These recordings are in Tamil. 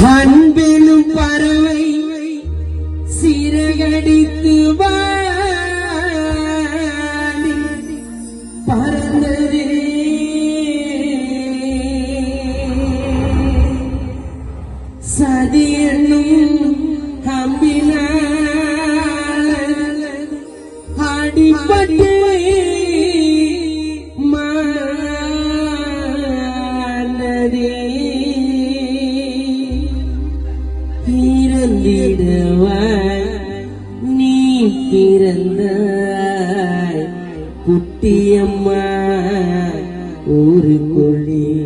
one. பிறந்திடவாய் நீ பிறந்தாய் குட்டியம்மா ஒரு கொழி.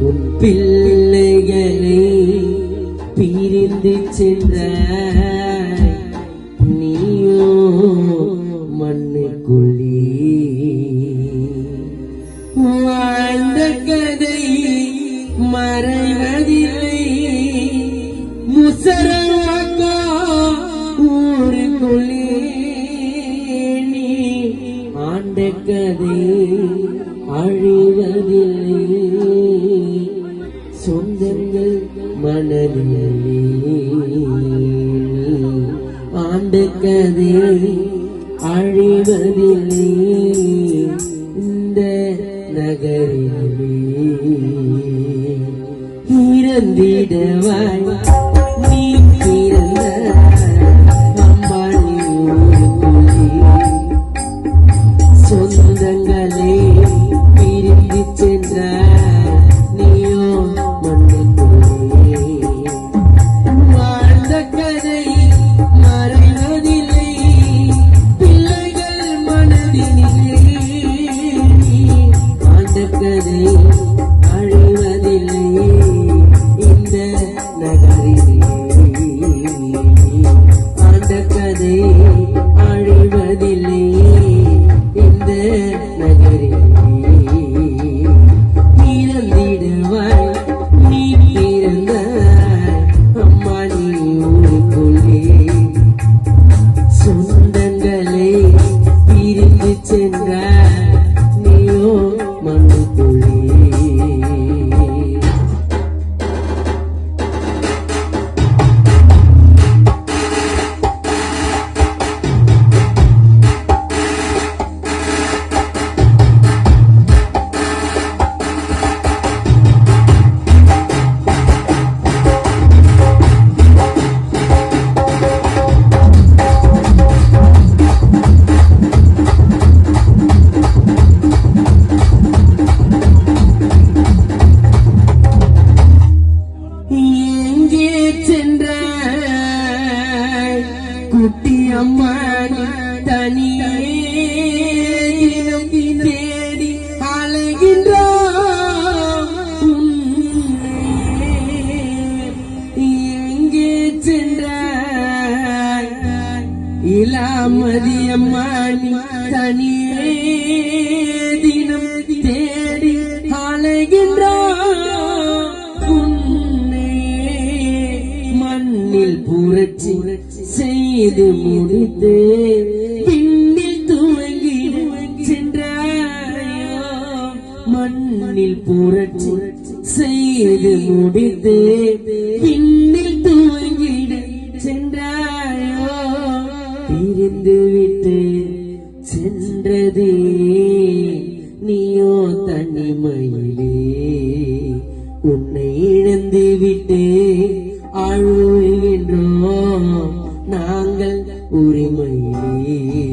உன் பிள்ளைகளை பிரிந்து சென்றாய். ஊருக்குள்ளே நீ ஆண்ட கதை அழிவதில்லை. சொந்தங்கள் மனதிலே ஆண்ட கதை அழிவதில்லை. இந்த நகரிலே. இறந்திடவாய். பிரிந்து இலாமதி தனியே தினம் தேடி மண்ணில் புரட்சி செய்து முடித்து பின்னில் துவங்கி சென்றாயோ மண்ணில் புரட்சி செய்து முடித்து பின்னில் துவங்கிட சென்றாயோ பிரிந்து விட்டு சென்றதே நீயோ தனிமையிலே. உன்னை இழந்து விட்டு அழுகின்றோம் நாங்கள் உரிமையிலே.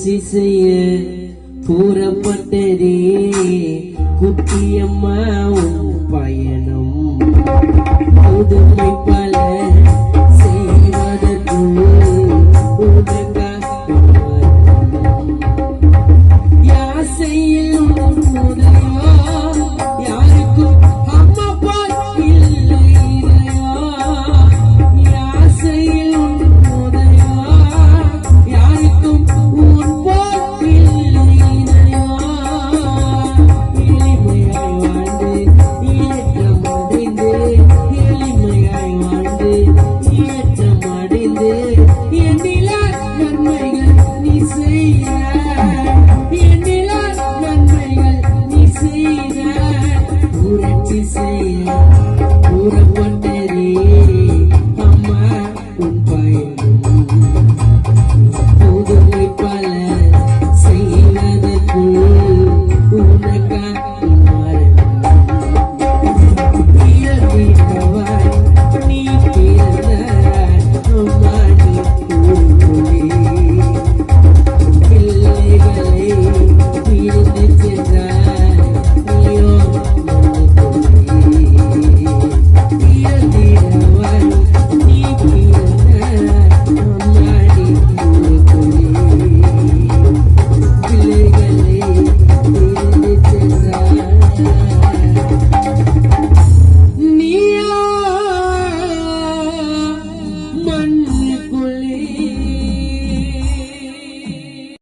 புரட்சி செய்ய குட்டியம்மா உன் பயணம். புதுமை